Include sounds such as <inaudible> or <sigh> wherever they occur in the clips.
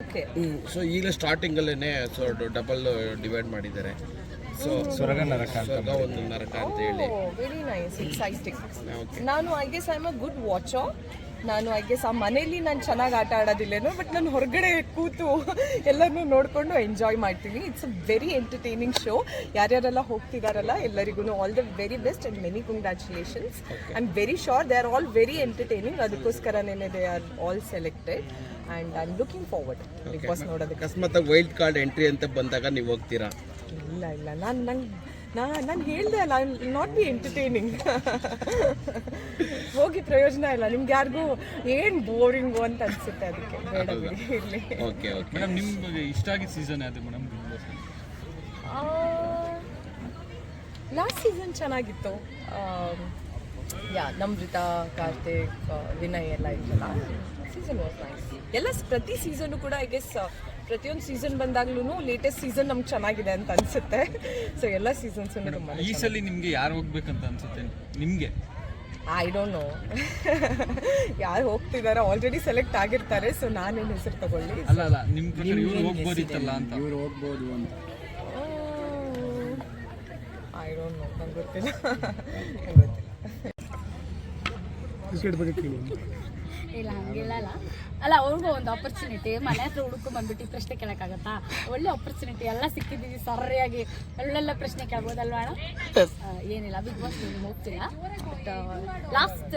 Okay so starting ಸ್ಟಾರ್ಟಿಂಗಲ್ಲೇ so double divide ಮಾಡಿದ್ದಾರೆ. So ಸ್ವರ್ಗ ನರಕ ಸ್ವರ್ಗ ಒಂದು ನರಕ ಅಂತ ಹೇಳಿ. ವೆರಿ ನೈಸ್ ಎಕ್ಸೈಟಿಂಗ್ ಓಕೆ ನಾನು I guess I am a good watcher ನಾನು ಐ ಗೆಸ್ ಆ ಮನೇಲಿ ನಾನು ಚೆನ್ನಾಗಿ ಆಟ ಆಡೋದಿಲ್ಲೇನೋ ಬಟ್ ನಾನು ಹೊರಗಡೆ ಕೂತು ಎಲ್ಲರನ್ನೂ ನೋಡಿಕೊಂಡು ಎಂಜಾಯ್ ಮಾಡ್ತೀನಿ. It's a very entertaining show ಯಾರ್ಯಾರೆಲ್ಲ ಹೋಗ್ತಿದಾರಲ್ಲ ಎಲ್ಲರಿಗೂ all the very best and many congratulations I am very sure they are all very entertaining ಅದಕ್ಕೋಸ್ಕರನೇ they are all selected and I am looking forward Bigg Boss ನೋಡೋದಕ್ಕೆ. ಅಕಸ್ಮಾತ್ wild card entry ಅಂತ ಬಂದಾಗ ನೀವು ಹೋಗ್ತೀರಾ? ಇಲ್ಲ ಇಲ್ಲ. ನಾನು ನಂಗೆ ನಾ ನಾನು ಹೇಳ್ದೆ ಅಲ್ಲ ನಾಟ್ ಬಿ ಎಂಟರ್ಟೈನಿಂಗ್ ಹೋಗಿ ಪ್ರಯೋಜನ ಇಲ್ಲ. ನಿಮ್ಗೆ ಯಾರಿಗೂ ಏನು ಬೋರಿಂಗು ಅಂತ ಅನ್ಸುತ್ತೆ ಅದಕ್ಕೆ? ಬೇಡ ಬಿಡಿ ಇರಲಿ. Okay okay. ಮೇಡಮ್ ನಿಮ್ಗೆ ಇಷ್ಟ ಆಗಿದ್ದ ಸೀಸನ್ ಯಾವುದು ಮೇಡಮ್? ಲಾಸ್ಟ್ ಸೀಸನ್ ಚೆನ್ನಾಗಿತ್ತು. ಯಾ ನಮ್ರತಾ ಕಾರ್ತಿಕ್ ವಿನಯ್ ಎಲ್ಲ ಇತ್ತಲ್ಲ ಸೀಸನ್ ವಾಸ್ ನೈಸ್ ಎಲ್ಲ ಪ್ರತಿ ಸೀಸನು ಕೂಡ ಐ ಗೆಸ್ ಪ್ರತಿಯೊಂದು ಸೀಸನ್ ಬಂದಾಗ್ಲೂ ಲೇಟೆಸ್ಟ್ ಸೀಸನ್ ನಮ್ಗೆ ಚೆನ್ನಾಗಿದೆ ಅಂತ ಅನ್ಸುತ್ತೆ. ಸೊ ಎಲ್ಲ ಸೀಸನ್ಸನ್ನು ತುಂಬ ಈ ಸಲ ನಿಮ್ಗೆ ಯಾರು ಹೋಗ್ಬೇಕಂತ ಅನ್ಸುತ್ತೆ? ನಿಮ್ಗೆ? ಐ ಡೋಂಟ್ ನೋ ಯಾರು ಹೋಗ್ತಿದಾರೋ ಆಲ್ರೆಡಿ ಸೆಲೆಕ್ಟ್ ಆಗಿರ್ತಾರೆ ಸೊ ನಾನೇನು ಹೆಸರು ತಗೊಳ್ಳಿ. ಅಲ್ಲ ಅಲ್ಲ ನಿಮ್ ಪ್ರಕಾರ ಇವ್ರು ಹೋಗ್ಬೋದಿತ್ತಲ್ಲ ಅಂತ? ಐ ಡೋಂಟ್ ನೋ ನಂಗೆ ಗೊತ್ತಿಲ್ಲ. ನಂಗೆ ಗೊತ್ತಿಲ್ಲ. ಇಲ್ಲ ಹಂಗಿಲ್ಲ ಅಲ್ಲ ಅಲ್ಲ ಅವ್ರಿಗೂ ಒಂದು ಆಪರ್ಚುನಿಟಿ ಮನೆ ಹತ್ರ ಹುಡುಕು ಬಂದ್ಬಿಟ್ಟು ಈ ಪ್ರಶ್ನೆ ಕೇಳೋಕ್ಕಾಗತ್ತಾ? ಒಳ್ಳೆ ಆಪರ್ಚುನಿಟಿ ಎಲ್ಲ ಸಿಕ್ಕಿದ್ದೀವಿ ಸರಿಯಾಗಿ. ಒಳ್ಳೆಲ್ಲ ಪ್ರಶ್ನೆ ಕೇಳ್ಬೋದಲ್ವಾ ಅಣ್ಣ? ಏನಿಲ್ಲ ಬಿಗ್ ಬಾಸ್ ನೀವು ಹೋಗ್ತಿಲ್ಲ ಬಟ್ ಲಾಸ್ಟ್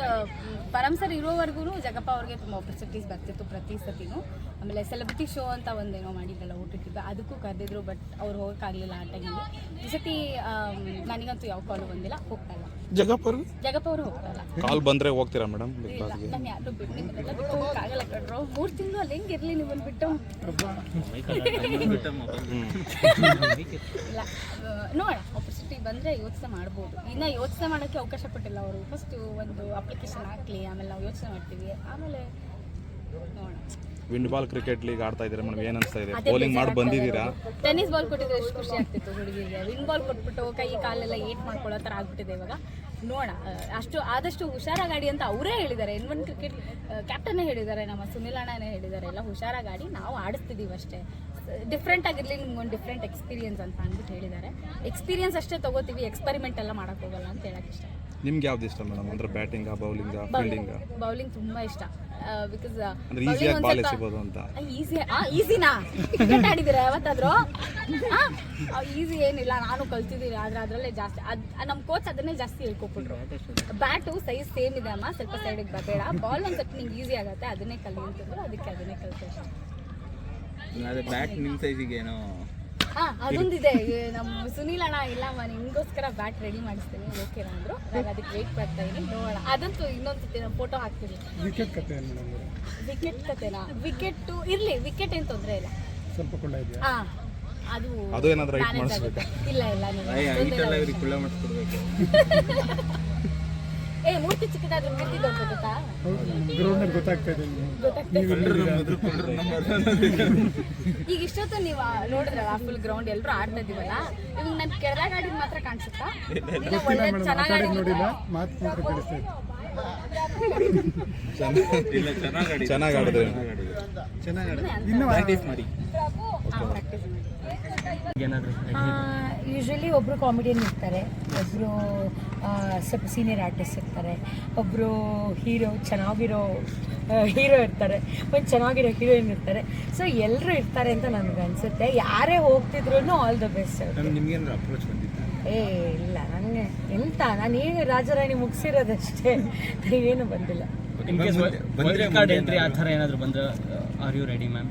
ಪರಮ್ ಸರ್ ಇರೋವರೆಗೂ ಜಗಪ್ಪ ಅವ್ರಿಗೆ ತುಂಬ ಆಪರ್ಚುನಿಟೀಸ್ ಬರ್ತಿತ್ತು ಪ್ರತಿ ಸತಿನೂ. ಆಮೇಲೆ ಸೆಲೆಬ್ರಿಟಿ ಶೋ ಅಂತ ಒಂದೇನೋ ಮಾಡಿದ್ದಲ್ಲ ಊಟಕ್ಕಿದ್ದು ಅದಕ್ಕೂ ಕರೆದಿದ್ರು ಬಟ್ ಅವ್ರು ಹೋಗೋಕ್ಕಾಗಲಿಲ್ಲ ಆ ಟೈಮಲ್ಲಿ ಈ ಸತಿ ನನಗಂತೂ ಯಾವ ಕಾಲು ಬಂದಿಲ್ಲ ಹೋಗ್ತಾ ಇಲ್ಲ. ಜಗಪ್ಪರು ಜಗಪ್ಪ ಅವರು ಹೋಗ್ತಾ ಕಾಲ್ ಬಂದ್ರೆ ಹೋಗ್ತೀರಾ ಮೇಡಮ್ ಬಿಗ್ ಬಾಸ್ಗೆ? ನಾನು ಯಾರು ಕಣ್ರು. ಮೂರು ತಿಂಗಳು ಅಲ್ಲಿ ಹೆಂಗಿರ್ಲಿ ನಿಮ್ಮನ್ನು ಬಿಟ್ಟು? ಇಲ್ಲ ಆ, ನೋಡೋಣ ಆಪರ್ಚುನಿಟಿ ಬಂದರೆ ಯೋಚನೆ ಮಾಡ್ಬೋದು. ಇನ್ನು ಯೋಚನೆ ಮಾಡೋಕ್ಕೆ ಅವಕಾಶ ಕೊಟ್ಟಿಲ್ಲ ಅವರು. ಫಸ್ಟು ಒಂದು ಅಪ್ಲಿಕೇಶನ್ ಹಾಕ್ಲಿ ಆಮೇಲೆ ನಾವು ಯೋಚನೆ ಮಾಡ್ತೀವಿ. ಆಮೇಲೆ ನೋಡೋಣ. ವಿಂಡ್ ಬಾಲ್ ಕ್ರಿಕೆಟ್ ಲೀಗ್ ಆಡ್ತಾ ಇದ್ದೀರಾ ಮೇಡಮ್ ಏನ್ ಅನ್ಸ್ತಾ ಇದೆ? ಬೌಲಿಂಗ್ ಮಾಡಿ ಬಂದಿದ್ದೀರಾ ಟೆನ್ನಿಸ್ ಬಾಲ್ ಕೊಟ್ಟಿದ್ರೆ ಎಷ್ಟು ಖುಷಿ ಆಗ್ತಿತ್ತು ಹುಡುಗಿಗೆ? ವಿಂಡ್ ಬಾಲ್ ಕೊಟ್ಬಿಟ್ಟು ಕೈ ಕಾಲೆಲ್ಲ ಏಟ್ ಮಾಡ್ಕೊಳ್ಳೋ ಥರ ಆಗ್ಬಿಟ್ಟಿದೆ ಇವಾಗ. ನೋಡ ಅಷ್ಟು ಆದಷ್ಟು ಹುಷಾರಾಗಾಡಿ ಅಂತ ಅವರೇ ಹೇಳಿದ್ದಾರೆ. ಎನ್ ಒನ್ ಕ್ರಿಕೆಟ್ ಕ್ಯಾಪ್ಟನ್ನೇ ಹೇಳಿದ್ದಾರೆ ನಮ್ಮ ಸುನಿಲ್ ಅಣ್ಣನೇ ಹೇಳಿದ್ದಾರೆ. ಎಲ್ಲ ಹುಷಾರಾಗಾಡಿ ನಾವು ಆಡಿಸ್ತಿದ್ದೀವಿ ಅಷ್ಟೇ. ಡಿಫ್ರೆಂಟ್ ಆಗಿರಲಿ ನಿಮ್ಗೊಂದು ಡಿಫ್ರೆಂಟ್ ಎಕ್ಸ್ಪೀರಿಯನ್ಸ್ ಅಂತ ಅಂದ್ಬಿಟ್ಟು ಹೇಳಿದ್ದಾರೆ. ಎಕ್ಸ್ಪೀರಿಯನ್ಸ್ ಅಷ್ಟೇ ತಗೋತೀವಿ ಎಕ್ಸ್ಪೆರಿಮೆಂಟ್ ಎಲ್ಲ ಮಾಡೋಕ್ಕೋಗಲ್ಲ ಅಂತ ಹೇಳಕ್ಕೆ ಇಷ್ಟ ನಿಮ್ಗೆ ಯಾವ್ದು ಇಷ್ಟ ಮೇಡಮ್? ಅಂದ್ರೆ ಬ್ಯಾಟಿಂಗ್ ಬೌಲಿಂಗ್ ಫೀಲ್ಡಿಂಗ್ ಬೌಲಿಂಗ್ ತುಂಬಾ ಇಷ್ಟ. ಬಿಕಾಸ್ ಅಂದ್ರೆ ಈಸಿಯಾಗಿ ಬಾಲ್ ಎಸಿಬಹುದು ಅಂತ. ಈಸಿ ಈಸಿನಾ ಕ್ರಿಕೆಟ್ ಆಡಿದ್ದೀರಾ ಯಾವತ್ತಾದ್ರೂ? ಈಸಿ ಏನಿಲ್ಲ ನಾನು ಕಲ್ತಿದ್ದೀನಿ ಆದ್ರೆ ಅದರಲ್ಲೇ ಜಾಸ್ತಿ ಅದ್ ನಮ್ಮ ಕೋಚ್ ಅದನ್ನೇ ಜಾಸ್ತಿ ಹೇಳ್ಕೊಟ್ಬಿಟ್ರು. ಬ್ಯಾಟು ಸೈಜ್ ಸೇಮ್ ಇದೆ ಅಮ್ಮ ಸ್ವಲ್ಪ ಸೈಡಿಗೆ ಬರಬೇಡ. ಬಾಲ್ ಒಂದು ಸ್ವಲ್ಪ ನಿಂಗೆ ಈಸಿ ಆಗುತ್ತೆ ಅದನ್ನೇ ಕಲಿ ಅಂತಂದ್ರು ಅದಕ್ಕೆ ಅದನ್ನೇ ಕಲಿತೆ ಬ್ಯಾಟ್ ನಿಮ್ಮ ಸೈಜಿಗೆ ಏನೋ ಹಾ ಅದೊಂದಿದೆ. ನಮ್ಮ ಸುನಿಲ್ ಅಣ್ಣ ಇಲ್ಲಮ್ಮ ನಿಮಗೋಸ್ಕರ ಬ್ಯಾಟ್ ರೆಡಿ ಮಾಡಿಸ್ತೀನಿ. ಓಕೆನಾ ಅಂದ್ರು. ನಾನು ಅದಕ್ಕೆ ವೇಟ್ ಮಾಡ್ತಾ ಇದೀನಿ. ನೋಡೋಣ. ಅದಂತೂ ಇನ್ನೊಂದು ಸತಿ ನಾನು ಫೋಟೋ ಹಾಕ್ತೀನಿ. ವಿಕೆಟ್ ಕತೆ ವಿಕೆಟ್ ಕತೆನಾ? ವಿಕೆಟ್ ಇರ್ಲಿ ವಿಕೆಟ್ ಏನ್ ತೊಂದ್ರೆ ಇಲ್ಲ. ಸ್ವಲ್ಪ ಕೊಂಡ ಇದೆಯಾ? ಹಾ ಅದು ಅದು ಏನಾದ್ರೂ. ಇಲ್ಲ ಇಲ್ಲ ನೀವು ಕುಳ್ಳ ಮಾಡಿಸ್ಕೊಡ್ಬೇಕು. <laughs> ಏ ಮೂರ್ತಿ ಚಿಕ್ಕದಾದ್ರೂ ಮೂರ್ತಿ ದೊಡ್ಡ ಗೊತ್ತಾ? ಗೊತ್ತಾಗ್ತಾ ಇದೆ ಈಗ. ಇಷ್ಟೊತ್ತು ನೀವು ನೋಡಿದ್ರಲ್ಲ ಫುಲ್ ಗ್ರೌಂಡ್ ಎಲ್ಲರೂ ಆಡ್ತಾ ಇದೀವಲ್ಲ ಇವಾಗ ನನ್ ಕೆಳದಾಗ ಆಡಿದ್ ಮಾತ್ರ ಕಾಣಿಸುತ್ತಾ? ಚೆನ್ನಾಗಿ ಮಾತಾಡೋದು ನೋಡಿಲ್ಲ ಆಡಿಲ್ಲ ಮಾತು ಮಾತ್ರ ಕೇಳಿಸ್ತಾ ಇತ್ತು ಇಲ್ಲ ಚೆನ್ನಾಗಿ ಚೆನ್ನಾಗಿ ಆಡಿದ್ರೆ. ಇನ್ನು ಮಾಡಿ. ಯೂಶ್ವಲಿ ಒಬ್ಬರು ಕಾಮಿಡಿಯನ್ ಇರ್ತಾರೆ ಒಬ್ಬರು ಸ್ವಲ್ಪ ಸೀನಿಯರ್ ಆರ್ಟಿಸ್ಟ್ ಇರ್ತಾರೆ ಒಬ್ಬರು ಹೀರೋ ಚೆನ್ನಾಗಿರೋ ಹೀರೋ ಇರ್ತಾರೆ ಒಂದು ಚೆನ್ನಾಗಿರೋ ಹೀರೋಯಿನ್ ಇರ್ತಾರೆ. ಸೊ ಎಲ್ಲರೂ ಇರ್ತಾರೆ ಅಂತ ನನಗೆ ಅನಿಸುತ್ತೆ. ಯಾರೇ ಹೋಗ್ತಿದ್ರು ಆಲ್ ದ ಬೆಸ್ಟ್ ನಿಮ್ಗೇನಾದ್ರು ಅಪ್ರೋಚ್ ಬಂದಿತ್ತ? ಏ ಇಲ್ಲ ನನಗೆ ಎಂತ? ನಾನು ಈಗ ರಾಜರಾಣಿ ಮುಗಿಸಿರೋದಷ್ಟೇ. ಏನು ಬಂದಿಲ್ಲ. ಕಾರ್ಡ್ ಎಂಟ್ರಿ ಆ ಥರ ಏನಾದರೂ ಬಂದ್ರೆ ಆರ್ ಯು ರೆಡಿ ಮ್ಯಾಮ್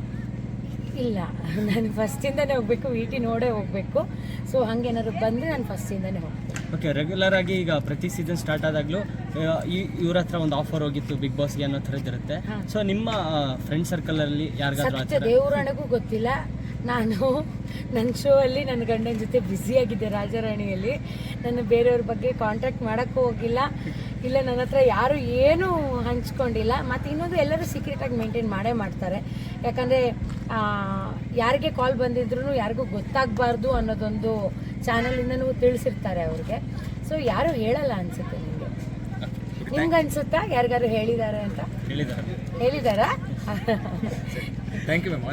ಇಲ್ಲ. ನಾನು ಫಸ್ಟಿಂದನೇ ಹೋಗಬೇಕು ವಿ ಟಿ ನೋಡೇ ಹೋಗಬೇಕು. ಸೊ ಹಂಗೇನಾದ್ರು ಬಂದರೆ ನಾನು ಫಸ್ಟಿಂದನೇ ಹೋಗ್ತೀನಿ. ಓಕೆ ರೆಗ್ಯುಲರ್ ಆಗಿ ಈಗ ಪ್ರತಿ ಸೀಸನ್ ಸ್ಟಾರ್ಟ್ ಆದಾಗಲೂ ಈ ಇವ್ರ ಹತ್ರ ಒಂದು ಆಫರ್ ಹೋಗಿತ್ತು ಬಿಗ್ ಬಾಸ್ಗೆ ಅನ್ನೋ ಥರದ್ದು ಇರುತ್ತೆ. ಸೊ ನಿಮ್ಮ ಫ್ರೆಂಡ್ ಸರ್ಕಲಲ್ಲಿ ಯಾರಿಗಾದ್ರೂ ಸತ್ಯ ಥರ? ದೇವರಣೆಗೂ ಗೊತ್ತಿಲ್ಲ. ನಾನು ನನ್ನ ಶೋ ಅಲ್ಲಿ ನನ್ನ ಗಂಡನ ಜೊತೆ ಬ್ಯುಸಿಯಾಗಿದ್ದೆ ರಾಜರಾಣಿಯಲ್ಲಿ. ನಾನು ಬೇರೆಯವ್ರ ಬಗ್ಗೆ ಕಾಂಟ್ಯಾಕ್ಟ್ ಮಾಡೋಕ್ಕೂ ಹೋಗಿಲ್ಲ. ಇಲ್ಲ ನನ್ನ ಹತ್ರ ಯಾರು ಏನೂ ಹಂಚ್ಕೊಂಡಿಲ್ಲ. ಮತ್ತು ಇನ್ನೊಂದು ಎಲ್ಲರೂ ಸೀಕ್ರೆಟಾಗಿ ಮೇಂಟೈನ್ ಮಾಡೇ ಮಾಡ್ತಾರೆ. ಯಾಕಂದರೆ ಯಾರಿಗೆ ಕಾಲ್ ಬಂದಿದ್ರು ಯಾರಿಗೂ ಗೊತ್ತಾಗಬಾರ್ದು ಅನ್ನೋದೊಂದು ಚಾನಲಿಂದನೂ ತಿಳಿಸಿರ್ತಾರೆ ಅವ್ರಿಗೆ. ಸೊ ಯಾರು ಹೇಳಲ್ಲ ಅನಿಸುತ್ತೆ ನಿಮಗೆ. ನಿಮ್ಗೆ ಅನ್ಸುತ್ತಾ? ಯಾರಿಗಾರು ಹೇಳಿದ್ದಾರೆ ಅಂತ? ಹೇಳಿದಾರಾ. Thank you ma'am